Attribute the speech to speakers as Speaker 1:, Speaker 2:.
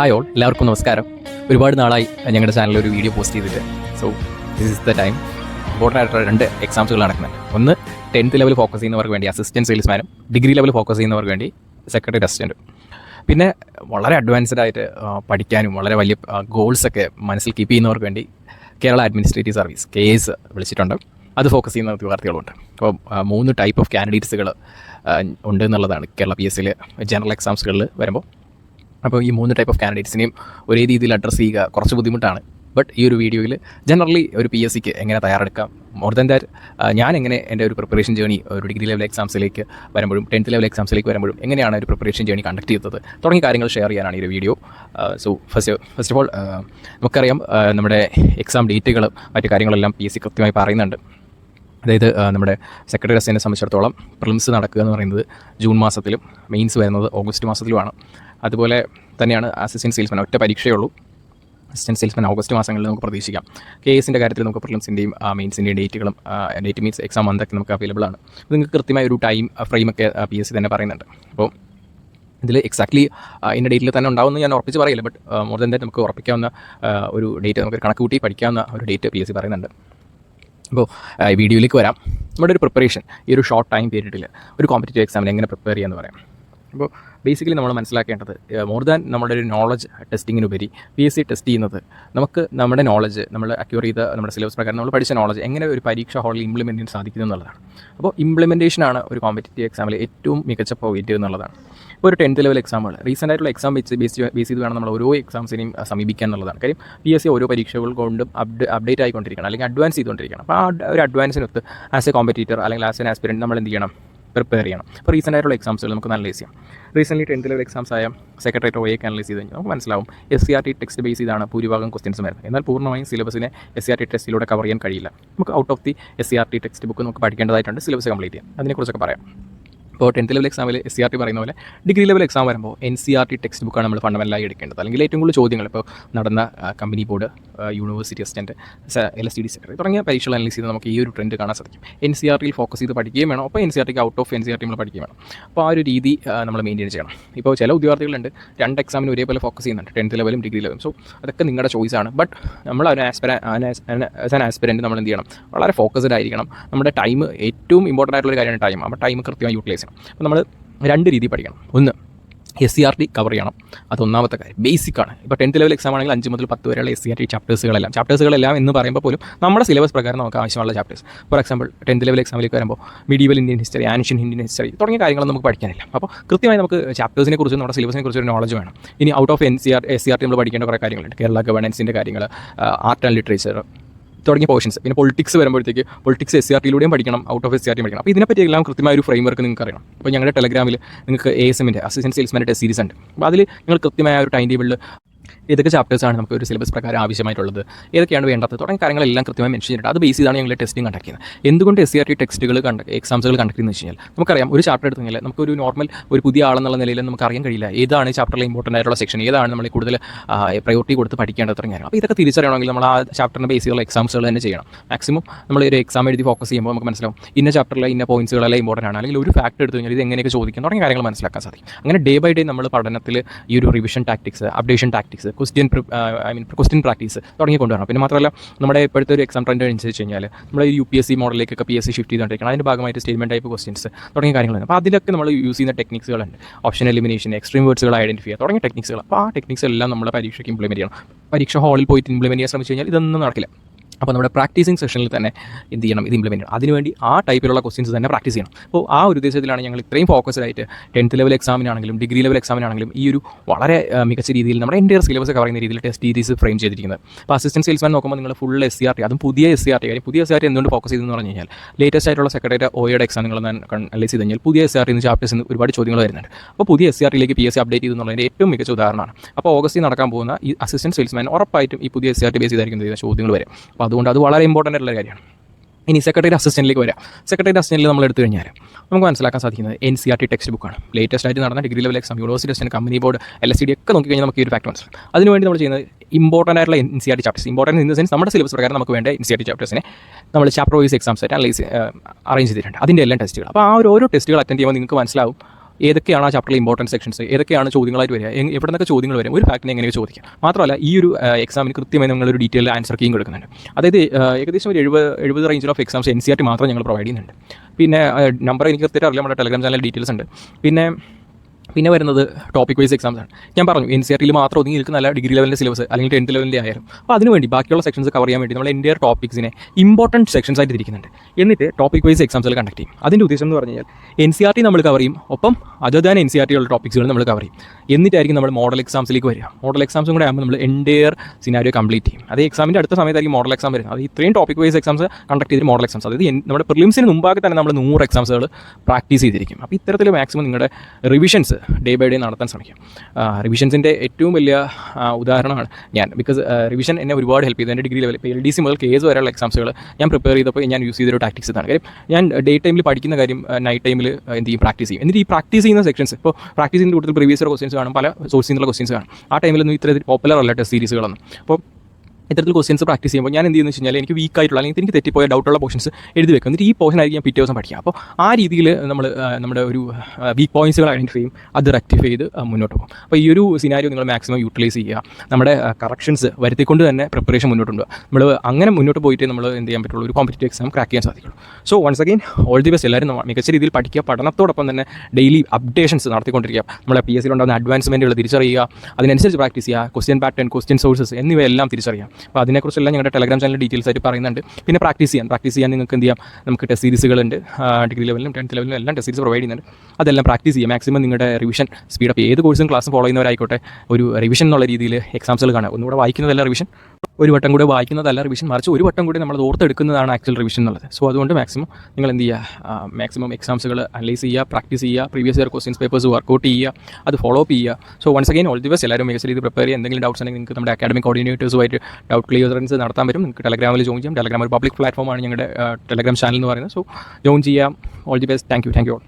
Speaker 1: Hi all എല്ലാവർക്കും നമസ്കാരം. ഒരുപാട് നാളായി ഞങ്ങളുടെ ചാനലിൽ ഒരു വീഡിയോ പോസ്റ്റ് ചെയ്തിട്ട്. So this is the time important ആയിട്ടുള്ള രണ്ട് എക്സാംസുകൾ നടക്കുന്നുണ്ട് ഒന്ന് ടെൻത്ത് ലെവൽ ഫോക്കസ് ചെയ്യുന്നവർക്ക് വേണ്ടി അസിസ്റ്റന്റ് സെയിൽസ്മാനും ഡിഗ്രി ലെവൽ ഫോക്കസ് ചെയ്യുന്നവർക്ക് വേണ്ടി സെക്രട്ടറി അസിസ്റ്റന്റും പിന്നെ വളരെ അഡ്വാൻസ്ഡ് ആയിട്ട് പഠിക്കാനും വളരെ വലിയ ഗോൾസൊക്കെ മനസ്സിൽ കീപ്പ് ചെയ്യുന്നവർക്ക് വേണ്ടി Kerala administrative service K S വിളിച്ചിട്ടുണ്ട്. അത് ഫോക്കസ് ചെയ്യുന്ന ഉദ്യോഗാർത്ഥികളുണ്ട് അപ്പോൾ മൂന്ന് ടൈപ്പ് ഓഫ് കാൻഡിഡേറ്റ്സുകൾ ഉണ്ട് എന്നുള്ളതാണ് കേരള പി എസ് സിയിൽ ജനറൽ എക്സാംസുകളിൽ വരുമ്പോൾ അപ്പോൾ ഈ മൂന്ന് ടൈപ്പ് ഓഫ് കാൻഡിഡേറ്റ്സിനെയും ഒരേ രീതിയിൽ അഡ്രസ്സ് ചെയ്യുക കുറച്ച് ബുദ്ധിമുട്ടാണ്. ബട്ട് ഈ ഒരു വീഡിയോയിൽ ജനറലി ഒരു പി എസ് സിക്ക് എങ്ങനെ തയ്യാറെടുക്കാം? മോർ ദാൻ ദാറ്റ് ഞാൻ എങ്ങനെ എന്റെ ഒരു പ്രിപ്പറേഷൻ ജേണി ഒരു ഡിഗ്രി ലെവൽ എക്സാംസിലേക്ക് വരുമ്പോഴും ടെൻത്ത് ലെവൽ എക്സാംസിലേക്ക് വരുമ്പോഴും എങ്ങനെയാണ് ഒരു പ്രിപ്പറേഷൻ ജേണി കണ്ടക്ട് ചെയ്തത് തുടങ്ങിയ കാര്യങ്ങൾ ഷെയർ ചെയ്യാനാണ് ഈ ഒരു video so first first of all നമുക്കറിയാം നമ്മുടെ എക്സാം ഡേറ്റുകൾ മറ്റു കാര്യങ്ങളെല്ലാം പി എസ് സി കൃത്യമായി പറയുന്നുണ്ട്. അതായത് നമ്മുടെ സെക്രട്ടറി അസൈനെ സംബന്ധിച്ചിടത്തോളം പ്രിലിംസ് നടക്കുക എന്ന് പറയുന്നത് ജൂൺ മാസത്തിലും മെയിൻസ് വരുന്നത് ഓഗസ്റ്റ് മാസത്തിലുമാണ്. അതുപോലെ തന്നെയാണ് അസിസ്റ്റന്റ് സെയിൽസ്മാൻ ഒറ്റ പരീക്ഷയേ ഉള്ളൂ. അസിസ്റ്റന്റ് സെയിൽസ്മാൻ ഓഗസ്റ്റ് മാസങ്ങളിൽ നമുക്ക് പ്രതീക്ഷിക്കാം. കെ എസിന്റെ കാര്യത്തിൽ നമുക്ക് പ്രിലിംസിന്റെയും മെയിൻസിന്റെയും ഡേറ്റുകളും ഡേറ്റ് മീൻസ് എക്സാം മന്തൊക്കെ നമുക്ക് അവൈലബിൾ ആണ്. നിങ്ങൾക്ക് കൃത്യമായ ഒരു ടൈം ഫ്രെയിമൊക്കെ പി എസ് സി തന്നെ പറയുന്നുണ്ട്. അപ്പോൾ ഇതിൽ എക്സാക്ട്ലി ഇന്ന ഡേറ്റിൽ തന്നെ ഉണ്ടാവുമെന്ന് ഞാൻ ഉറപ്പിച്ച് പറയില്ല. ബട്ട് മോർ ദൻ ദാറ്റ് നമുക്ക് ഉറപ്പിക്കാവുന്ന ഒരു ഡേറ്റ് നമുക്ക് കണക്ക് കൂട്ടി പഠിക്കാവുന്ന ഒരു ഡേറ്റ് പി എസ് സി പറയുന്നുണ്ട്. അപ്പോൾ വീഡിയോയിലേക്ക് വരാം. നമ്മുടെ ഒരു പ്രിപ്പറേഷൻ ഈ ഒരു ഷോർട്ട് ടൈം പീരീഡിൽ ഒരു കോമ്പറ്റേറ്റീവ് എക്സാമിന് എങ്ങനെ പ്രിപ്പയർ ചെയ്യാമെന്ന് പറയാം. അപ്പോൾ ബേസിക്കലി നമ്മൾ മനസ്സിലാക്കേണ്ടത് മോർ ദാൻ നമ്മുടെ ഒരു നോളജ് ടെസ്റ്റിങ്ങിനുപരി പി എസ് സി ടെസ്റ്റ് ചെയ്യുന്നത് നമുക്ക് നമ്മുടെ നോളജ് നമ്മൾ അക്യൂർ ചെയ്ത നമ്മുടെ സിലബസ് പ്രകാരം നമ്മൾ പഠിച്ച നോളജ് എങ്ങനെ ഒരു പരീക്ഷ ഹാളിൽ ഇംപ്ലിമെന്റ് ചെയ്യാൻ സാധിക്കുന്നു എന്നുള്ളതാണ്. അപ്പോൾ ഇംപ്ലിമെന്റേഷനാണ് ഒരു കോമ്പറ്റേറ്റീവ് എക്സാമിൽ ഏറ്റവും മികച്ച പോയിന്റ് എന്നുള്ളതാണ്. ഇപ്പോൾ ഒരു ടെൻത്ത് ലെവൽ എക്സാമുകൾ റീസെന്റ് ആയിട്ടുള്ള എക്സാം വെച്ച് ബേസ് ബേസ് ചെയ്ത് വേണം നമ്മൾ ഓരോ എക്സാംസിനെയും സമീപിക്കാൻ എന്നുള്ളതാണ്. കാര്യം പി എസ് സി ഓരോ പരീക്ഷകൾ കൊണ്ടും അപ്ഡേ അപ്ഡേറ്റ് ആയിക്കൊണ്ടിരിക്കണം. അല്ലെങ്കിൽ അഡ്വാൻസ് ചെയ്തുകൊണ്ടിരിക്കണം. അപ്പോൾ ആ ഒരു അഡ്വാൻസിനൊത്ത് ആസ് എ കോമ്പറ്റീറ്റർ അല്ലെങ്കിൽ ആസ് എൻ ആസ്പിരന്റ് നമ്മൾ എന്ത് ചെയ്യണം? പ്രിപ്പയർ ചെയ്യണം. അപ്പോൾ റീസെന്റ് ആയിട്ടുള്ള എക്സാംസുകൾ നമുക്ക് അനലൈസ് ചെയ്യാം റീസെന്റ്ലി ടെൻത്ത് ലെവൽ എക്സാംസ് ആയ സെക്രട്ടറി ഒ ഒക്കെ അനലൈസ് ചെയ്ത് കഴിഞ്ഞാൽ നമുക്ക് മനസ്സിലാവും S C R T text base ചെയ്താണ് ഭൂരിഭാഗം ക്വസ്റ്റ്യൻസ് വരുന്നത്. എന്നാൽ പൂർണമായും സിലബസിനെ എസ് സി ആർ ടി ടെസ്റ്റിലൂടെ കവർ ചെയ്യാൻ കഴിയില്ല. നമുക്ക് out of the S C R T text book നമുക്ക് പഠിക്കേണ്ടതായിട്ടുണ്ട്. സിലബസ് കംപ്ലീറ്റ് ചെയ്യാം. അതിനെക്കുറിച്ചൊക്കെ പറയാം. ഇപ്പോൾ ടെൻത്ത് ലെവൽ എക്സാമിൽ എസ് സി ആർ ടി പറയുന്ന പോലെ ഡിഗ്രി ലെവൽ എക്സാം വരുമ്പോൾ N C R T text ബുക്കാണ് നമ്മൾ ഫണ്ടമെന്റലായി എടുക്കേണ്ടത്. അല്ലെങ്കിൽ ഏറ്റവും കൂടുതൽ ചോദ്യങ്ങൾ ഇപ്പോൾ നടന്ന company board university assistant L S T D secretary തുടങ്ങിയ പരീക്ഷകൾ അനലൈസ് ചെയ്ത് നമുക്ക് ഈ ഒരു ട്രെൻഡ് കാണാൻ സാധിക്കും. എൻ സി ആർ ടിയിൽ ഫോക്കസ് ചെയ്ത് പഠിക്കുകയും വേണം. അപ്പോൾ N C R tick out of N C R T നമ്മൾ പഠിക്കുകയും വേണം. അപ്പോൾ ആ ഒരു രീതി നമ്മൾ മെയിന്റെയിൻ ചെയ്യണം. ഇപ്പോൾ ചില ഉദ്യോഗാർത്ഥികളുണ്ട് രണ്ട് എക്സാമിന് ഒരേപോലെ ഫോക്കസ് ചെയ്യുന്നുണ്ട്. ടെൻത്ത് ലെവലും ഡിഗ്രി ലെവലും. സോ അതൊക്കെ നിങ്ങളുടെ ചോയ്സാണ് ബട്ട് നമ്മൾ ഒരു ആസ്പിര ആസ് ആൻ ആസ്പിരന്റ് നമ്മൾ എന്ത് ചെയ്യണം? വളരെ ഫോക്കസ്ഡ് ആയിരിക്കണം. നമ്മുടെ ടൈം ഏറ്റവും ഇമ്പോർട്ടന്റ് ആയിട്ടുള്ള ഒരു കാര്യമാണ് ടൈം അപ്പോൾ ടൈം കൃത്യമായി യൂട്ടിലൈസ് ചെയ്യണം. അപ്പോൾ നമ്മൾ രണ്ട് രീതി പഠിക്കണം. ഒന്ന് S C R T cover ചെയ്യണം. അത് ഒന്നാമത്തെ കാര്യം. ആണ്. ഇപ്പോൾ ടെൻത്ത് ലെവൽ എക്സാം ആണെങ്കിൽ അഞ്ച് മുതൽ പത്ത് വരെയുള്ള എസ് സി ആർ ടി ചാപ്റ്റേഴ്സുകളെല്ലാം ചാപ്റ്റേഴ്സുകളെല്ലാം എന്ന് പറയുമ്പോൾ പോലും നമ്മുടെ സിലബസ് പ്രകാരം നമുക്ക് ആവശ്യമുള്ള chapters for example tenth level എക്സാമിലേക്ക് വരുമ്പോൾ medieval Indian history ancient Indian history തുടങ്ങിയ കാര്യങ്ങൾ നമുക്ക് പഠിക്കാനില്ല. അപ്പോൾ കൃത്യമായി നമുക്ക് ചാപ്റ്റേഴ്സിനെ കുറിച്ച് നമ്മുടെ സിലബസിനെ കുറിച്ച് ഒരു നോളജ് വേണം. ഇനി out of N C R S C R T നമ്മൾ പഠിക്കേണ്ട കുറേ കാര്യങ്ങളുണ്ട്. കേരള ഗവേണൻസിന്റെ കാര്യങ്ങൾ ആർട്ട് ആൻഡ് ലിറ്ററേച്ചർ തുടങ്ങിയ പോർഷൻസ് പിന്നെ പൊളിറ്റിക്സ് വരുമ്പോഴത്തേക്ക് പൊളിറ്റിക്സ് എസ് സി ആർ പഠിക്കണം out of S C R T പഠിക്കണം. അപ്പോൾ ഇതിനെപ്പറ്റി എല്ലാം കൃത്യമായ ഒരു ഫ്രെയിം വർക്ക് നിങ്ങൾക്ക് അറിയണം. അപ്പോൾ ഞങ്ങളുടെ ടെലഗ്രാമിൽ നിങ്ങൾക്ക് എ എസ് എമ്മിന്റെ അസിസ്റ്റന്റ് സെയിൽസ്മാന്റെ സീരീസ് ഉണ്ട്. അപ്പോൾ അതിൽ നിങ്ങൾ കൃത്യമായ ഒരു ടൈം ടേബിളിൽ ഏതൊക്കെ ആണ് നമുക്ക് ഒരു സിലബസ് പ്രകാരം ആവശ്യമായിട്ടുള്ളത്? ഏതൊക്കെയാണ് വേണ്ടത്? തുടങ്ങിയ കാര്യങ്ങളെല്ലാം കൃത്യമായി മെൻഷൻ ചെയ്തിട്ടുണ്ട്. അത് ബേസ് ചെയ്താണ് ഞങ്ങൾ ടെസ്റ്റിംഗ് കണ്ടക്ട് ചെയ്യുന്നത്. എന്തുകൊണ്ട് എസ് സി ആർ ടി ടെക്സ്റ്റുകൾ കണ്ട എക്സാംസുകൾ കണ്ടക്ട് ചെയ്യുന്നത് വെച്ച് കഴിഞ്ഞാൽ നമുക്കറിയാം ഒരു ചാപ്റ്റർ എടുത്തു കഴിഞ്ഞാൽ നമുക്കൊരു നോർമൽ ഒരു പുതിയ ആളെന്നുള്ള നിലയിൽ നമുക്ക് അറിയാൻ കഴിയില്ല. ഏതാണ് ചാപ്റ്ററിൽ ചാപ്റ്ററിലെ ഇമ്പോർട്ടന്റ് ആയിട്ടുള്ള സെക്ഷൻ ഏതാണ് നമ്മൾ കൂടുതൽ പ്രയോറിറ്റി കൊടുത്ത് പഠിക്കേണ്ടത് തുടങ്ങിയ കാര്യം അപ്പോൾ ഇതൊക്കെ തിരിച്ചറിയണമെങ്കിൽ നമ്മൾ ആ ചാപ്റ്ററിന്റെ ബേസ് ചെയ്തുള്ള എക്സാംസുകൾ തന്നെ ചെയ്യണം. മാക്സിമം നമ്മൾ ഒരു എക്സാം എഴുതി ഫോക്കസ് ചെയ്യുമ്പോൾ നമുക്ക് മനസ്സിലാവും ഇന്ന ചാപ്റ്ററിലെ ഇന്ന പോയിന്റ്സുകളെല്ലാം ഇമ്പോർട്ടന്റ് ആണ്. അല്ലെങ്കിൽ ഒരു ഫാക്ട് എടുത്തു കഴിഞ്ഞാൽ ഇത് എങ്ങനെയൊക്കെ ചോദിക്കും തുടങ്ങിയ കാര്യങ്ങൾ മനസ്സിലാക്കാൻ സാധിക്കും. അങ്ങനെ ഡേ ബൈ ഡേ നമ്മൾ പഠനത്തിൽ ഈ ഒരു revision tactics updation tactics question I mean question practice തുടങ്ങി കൊണ്ടുവരണം പിന്നെ മാത്രമല്ല നമ്മുടെ ഇപ്പോഴത്തെ ഒരു എക്സാം ട്രെൻഡ് അനുസരിച്ച് കഴിഞ്ഞാൽ നമ്മൾ യു പി എസ് സി മോഡലിലേക്കൊക്കെ പി എസ് സി ഷിഫ്റ്റ് ചെയ്തുകൊണ്ടിരിക്കണം അതിന്റെ ഭാഗമായിട്ട് സ്റ്റേറ്റ്മെന്റ് ടൈപ്പ് ക്വസ്റ്റ്യൻസ് തുടങ്ങിയ കാര്യങ്ങളുണ്ട്. അപ്പോൾ അതിലൊക്കെ നമ്മൾ യൂസ് ചെയ്യുന്ന ടെക്നിക്സുകളുണ്ട് ഓപ്ഷൻ എലിമിനേഷൻ എക്സ്ട്രീം വേർഡ്സുകൾ ഐഡന്റിഫൈ ചെയ്യുക തുടങ്ങിയ ടെക്നിക്സുകൾ അപ്പോൾ ആ ടെക്നിക്സ് എല്ലാം നമ്മുടെ പരീക്ഷയ്ക്ക് ഇംപ്ലിമെന്റ് ചെയ്യണം. പരീക്ഷ ഹാളിൽ പോയിട്ട് ഇംപ്ലിമെന്റ് ചെയ്യാൻ ശ്രമിച്ചു കഴിഞ്ഞാൽ ഇതൊന്നും നടക്കില്ല. അപ്പോൾ നമ്മുടെ പ്രാക്ടീസിങ് സെഷനിൽ തന്നെ എന്ത് ചെയ്യണം? ഇത് ഇംപ്ലിമെന്റ് ചെയ്യണം. അതിനുവേണ്ടി ആ ടൈപ്പിലുള്ള ക്വസ്റ്റ്യൻസ് തന്നെ പ്രാക്ടീസ് ചെയ്യണം. അപ്പോൾ ആ ഒരു ഉദ്ദേശത്തിലാണ് ഞങ്ങൾ ഇത്രയും ഫോക്കസ്ഡ് ആയിട്ട് ടെൻത്ത് ലെവൽ എക്സാമിനാണെങ്കിലും ഡിഗ്രി ലെവൽ എക്സാമിനാണെങ്കിലും ഈ ഒരു വളരെ മികച്ച രീതിയിൽ നമ്മുടെ എന്റെ സിലബസ് കവർ ചെയ്യുന്ന രീതിയിൽ ടെസ്റ്റ് സീരീസ് ഫ്രെയിം ചെയ്തിരിക്കുന്നത്. അപ്പോൾ അസിസ്റ്റന്റ് സെയിൽസ്മാൻ നോക്കുമ്പോൾ നിങ്ങൾ full S C R T അതും പുതിയ എസ് സി ആർ ടി കാര്യം. പുതിയ എസ് ആർ ടി എന്തുകൊണ്ട് ഫോക്കസ് ചെയ്തെന്ന് പറഞ്ഞു കഴിഞ്ഞാൽ ലേറ്റസ്റ്റ് ആയിട്ടുള്ള സെക്രട്ടറി ഒയുടെ എക്സാം നിങ്ങൾ അനലൈസ് ചെയ്ത് കഴിഞ്ഞാൽ പുതിയ എസ് ആർ ടി ചാപ്റ്റേഴ്സ് ഒരുപാട് ചോദ്യങ്ങൾ വരുന്നുണ്ട്. അപ്പോൾ പുതിയ എസ് സി ആർ ടിയിലേക്ക് പി എസ് സി അപ്ഡേറ്റ് ചെയ്തെന്നുള്ളതിന്റെ ഏറ്റവും മികച്ച ഉദാഹരണമാണ്. അപ്പോൾ ഓഗസ്റ്റിൽ നടക്കാൻ പോകുന്ന ഈ അസിസ്റ്റന്റ് സെയിൽസ്മാൻ ഉറപ്പായിട്ടും ഈ പുതിയ S C R T base ചെയ്തായിരിക്കും ചോദ്യങ്ങൾ വരും. അപ്പോൾ അതുകൊണ്ട് അത് വളരെ ഇമ്പോർട്ടന്റ് ആയിട്ടുള്ള കാര്യമാണ്. ഇനി സെക്രട്ടറി അസിസ്റ്റന്റിലേക്ക് വരാം. സെക്രട്ടറി അസിസ്റ്റന്റിൽ നമ്മൾ എടുത്തു കഴിഞ്ഞാൽ നമുക്ക് മനസ്സിലാക്കാൻ സാധിക്കുന്നത് N C R T text ബുക്കാണ് ലേറ്റസ്റ്റ് ആയിട്ട് നടന്ന degree level exam university assistant company board L S D ഒക്കെ നോക്കിക്കഴിഞ്ഞാൽ നമുക്ക് ഈ ഒരു ഫാക്ട് മനസ്സിലാവും. അതിനുവേണ്ടി നമ്മൾ ചെയ്യുന്നത് ഇമ്പോർട്ടന്റ് ആയിട്ടുള്ള N C R T chapters important in the sense നമ്മുടെ സിലബസ് പ്രകാരം നമുക്ക് വേണ്ട എൻ സി ആർ ടി ചാപ്റ്റേഴ്സിനെ നമ്മൾ ചാപ്റ്റർ വൈസ് എക്സാംസ് ആയിട്ട് അനലൈസ് അറേഞ്ച് ചെയ്തിട്ടുണ്ട്. അതിന്റെ എല്ലാം ടെസ്റ്റുകൾ അപ്പോൾ ആ ഒരു ഓരോ ടെസ്റ്റുകൾ അറ്റൻഡ് ചെയ്യുമ്പോൾ നിങ്ങൾക്ക് മനസ്സിലാവും ഏതൊക്കെയാണ് ആ ചാപ്റ്ററിലെ ഇമ്പോർട്ടന്റ് സെക്ഷൻസ് ഏതൊക്കെയാണ് ചോദ്യങ്ങളായിട്ട് വരിക? എവിടെ നിന്നൊക്കെ ചോദ്യങ്ങൾ വരും? ഒരു ഫാക്ടിനെ എങ്ങനെ ചോദിക്കാം മാത്രമല്ല ഈ ഒരു എക്സാമിന് കൃത്യമായി നിങ്ങളൊരു ഡീറ്റെയിൽ ആൻസർ കീയും കൊടുക്കുന്നുണ്ട്. അതായത് ഏകദേശം ഒരു എഴുപത് എഴുപത് range of exams N C R T മാത്രം ഞങ്ങൾ പ്രൊവൈഡ് ചെയ്യുന്നുണ്ട്. പിന്നെ നമ്പർ എനിക്ക് കൃത്യമായിട്ട് അറിയില്ല നമ്മുടെ ടെലഗ്രാം ചാനൽ ഡീറ്റെയിൽസ് ഉണ്ട്. പിന്നെ പിന്നെ വരുന്നത് ടോപ്പിക് വൈസ് എക്സാംസ് ആണ്. ഞാൻ പറഞ്ഞു എൻ സി ആർ ടിയിൽ മാത്രം ഒതുങ്ങി നിൽക്കുന്ന നല്ല ഡിഗ്രി ലെവലിന്റെ സിലബസ് അല്ലെങ്കിൽ ടെൻത്ത് ലെവലിന്റെ ആയാലും. അപ്പോൾ അതിനുവേണ്ടി ബാക്കിയുള്ള സെക്ഷൻസ് കവർ ചെയ്യാൻ വേണ്ടി നമ്മൾ എന്റെ ടോപ്പിക്സിനെ ഇമ്പോർട്ടന്റ് സെക്ഷൻസ് ആയിട്ട് തിരിക്കുന്നുണ്ട്. എന്നിട്ട് ടോപ്പിക് വൈസ് എക്സാംസുകൾ കണ്ടക്ട് ചെയ്യും. അതിന്റെ ഉദ്ദേശം എന്ന് പറഞ്ഞു കഴിഞ്ഞാൽ എൻ സി ആർ ടി നമ്മൾ കവർ ചെയ്യും. ഒപ്പം other than N C R ടിയുള്ള ടോപ്പിക്സുകൾ നമ്മൾ കവർ ചെയ്യും. എന്നിട്ടായിരിക്കും നമ്മൾ മോഡൽ എക്സാംസിലേക്ക് വരിക. മോഡൽ എക്സാംസും കൂടെ ആകുമ്പോൾ നമ്മൾ എന്റെയർ സിനാരിയോ കംപ്ലീറ്റ് ചെയ്യും. അത് എക്സാമിന്റെ അടുത്ത സമയത്തായിരിക്കും മോഡൽ എക്സാം വരുന്നത്. അത് ഇത്രയും ടോപ്പിക് വൈസ് എക്സാംസ് കണ്ടക്ട് ചെയ്തിട്ട് മോഡൽ എക്സാംസ് അതായത് നമ്മുടെ പ്രിലിംസിന് മുമ്പാകെ തന്നെ നമ്മൾ നൂറ് എക്സാംസുകൾ പ്രാക്ടീസ് ചെയ്തിരിക്കും. അപ്പോൾ ഇത്തരത്തിൽ മാക്സിമം നിങ്ങളുടെ റിവിഷൻസ് ഡേ ബൈ ഡേ നടത്താൻ ശ്രമിക്കും. റിവിഷൻസിന്റെ ഏറ്റവും വലിയ ഉദാഹരണമാണ് ഞാൻ. ബിക്കോസ് റിവിഷൻ എന്നെ ഒരുപാട് ഹെൽപ്പ് ചെയ്തു. എന്റെ ഡിഗ്രി ലെവൽ ഇപ്പോൾ എൽ ഡി സി മുതൽ കേസ് വരെയുള്ള എക്സാംസുകൾ ഞാൻ പ്രിപ്പയർ ചെയ്തപ്പോൾ ഞാൻ യൂസ് ചെയ്തൊരു ടാക്ടിക്സ് ഇതാണ്. കാര്യം ഞാൻ ഡേ ടൈമിൽ പഠിക്കുന്ന കാര്യം നൈറ്റ് ടൈമിൽ എന്ത് ചെയ്യും? പ്രാക്ടീസ് ചെയ്യും. എന്നിട്ട് ഈ പ്രാക്ടീസ് ചെയ്യുന്ന സെക്ഷൻസ് ഇപ്പോൾ പ്രാക്ടീസ് ചെയ്യുന്ന കൂടുതൽ പ്രീവിയസ് ക്വസ്റ്റ്യൻസ് കാണും പല സോഴ്സിൽ നിന്നുള്ള ക്വസ്റ്റ്യൻസ് കാണും. ആ ടൈമിൽ ടൈമിലൊന്നും ഇത്ര പോപ്പുലർ അല്ല ടെസ്റ്റ് സീരീസുകളൊന്നും അപ്പോൾ ഇത്തരത്തിൽ ക്വസ്റ്റ്യൻസ് പ്രാക്ടീസ് ചെയ്യുമ്പോൾ ഞാൻ എന്ത് ചെയ്യുന്നത് വെച്ച് കഴിഞ്ഞാൽ എനിക്ക് വീക്ക് ആയിട്ടുള്ള അല്ലെങ്കിൽ എനിക്ക് തെറ്റിപ്പോയ ഡൗട്ടുള്ള പോർഷൻസ് എഴുതി വെക്കും. എന്നിട്ട് ഈ പോർഷൻ ആയിരിക്കും ഞാൻ പിറ്റേ ദിവസം പഠിക്കുക. അപ്പോൾ ആ രീതിയിൽ നമ്മൾ നമ്മുടെ ഒരു വീക്ക് പോയിന്റ്സുകൾ ഐഡന്റിഫൈ ചെയ്യും. അത് റെക്ടിഫൈ ചെയ്ത് മുന്നോട്ട് പോകും. അപ്പോൾ ഈ ഒരു സിനാരിയോ നിങ്ങൾ മാക്സിമം യൂട്ടിലൈസ് ചെയ്യുക. നമ്മുടെ കറക്ഷൻസ് വരുത്തിക്കൊണ്ട് തന്നെ പ്രിപ്പറേഷൻ മുന്നോട്ട് കൊണ്ടുപോകുക നമ്മൾ അങ്ങനെ മുന്നോട്ട് പോയിട്ട് നമ്മൾ എന്ത് ചെയ്യാൻ പറ്റുള്ളൂ? ഒരു കോമ്പറ്റീവ് എക്സാം ക്രാക്ക് ചെയ്യാൻ സാധിക്കുള്ളൂ. So once again all the best എല്ലാവരും മികച്ച രീതിയിൽ പഠിക്കുക. പഠനത്തോടൊപ്പം തന്നെ ഡെയിലി അപ്ഡേഷൻസ് നടത്തിക്കൊണ്ടിരിക്കുക. നമ്മളെ പി എസ് സിയിലുണ്ടാകുന്ന അഡ്വാൻസ്മെന്റുകൾ തിരിച്ചറിയുക. അതിനനുസരിച്ച് പ്രാക്ടീസ് ചെയ്യുക. ക്വസ്റ്റ്യൻ പാറ്റേൺ ക്വസ്റ്റ്യൻ സോഴ്സസ് എന്നിവയെല്ലാം തിരിച്ചറിയാം അപ്പോൾ അതിനെക്കുറിച്ചെല്ലാം ഞങ്ങളുടെ ടെലഗ്രാം ചാനൽ ഡീറ്റെയിൽസ് ആയിട്ട് പറയുന്നുണ്ട്. പിന്നെ പ്രാക്ടീസ് ചെയ്യാൻ പ്രാക്ടീസ് ചെയ്യാൻ നിങ്ങൾക്ക് എന്ത് ചെയ്യാം? നമുക്ക് ടെസ്റ്റ് സീരീസുകളുണ്ട്. ഡിഗ്രി ലെവലിലും ടെൻത്ത് ലെവലിലും എല്ലാം ടെസ്റ്റ് സീരീസ് പ്രൊവൈഡ് ചെയ്യുന്നുണ്ട്. അതെല്ലാം പ്രാക്ടീസ് ചെയ്യാം. മാക്സിമം നിങ്ങളുടെ റിവിഷൻ സ്പീഡ് സ്പീഡപ്പ് ഏത് കോഴ്സും ക്ലാസ് ഫോളോ ചെയ്യുന്നവരായിക്കോട്ടെ ഒരു റിവിഷൻ എന്നുള്ള രീതിയിൽ എക്സാംസുകൾ കാണുക. ഒന്നുകൂടെ വായിക്കുന്നതല്ല റിവിഷൻ ഒരു വട്ടം കൂടെ വായിക്കുന്നതല്ല റിവിഷൻ മറിച്ച് ഒരു വട്ടം കൂടി നമ്മൾ ഓർത്തെടുക്കുന്നതാണ് ആക്ച്വൽ റിവിഷൻ എന്നുള്ളത്. സോ അതുകൊണ്ട് മാക്സിമം നിങ്ങൾ എന്ത് ചെയ്യുക? മാക്സിമം എക്സാംസുകൾ അനലൈസ് ചെയ്യുക പ്രാക്ടീസ് ചെയ്യുക previous year questions papers work out ചെയ്യുക അത് ഫോളോ അപ്പ് ചെയ്യുക. So once again all the best എല്ലാവരും മികച്ച രീതിയിൽ പ്രിപ്പയർ ചെയ്യുക. എന്തെങ്കിലും ഡൗട്ട്സ് ഉണ്ടെങ്കിൽ നിങ്ങൾക്ക് നമ്മുടെ അക്കാഡമിക് കോർഡിനേറ്റേഴ്സുമായിട്ട് ഡൗട്ട് ക്ലിയറൻസ് നടത്താൻ വരും നിങ്ങൾക്ക് ടെലഗ്രാമിൽ ജോയിൻ ചെയ്യാം. ടെലഗ്രാം ഒരു പബ്ലിക് പ്ലാറ്റ്ഫോമാണ് ഞങ്ങളുടെ ടെലഗ്രാം ചാനൽ എന്ന് പറയുന്നത്. സോ ജോയിൻ ചെയ്യാം all the best thank you thank you all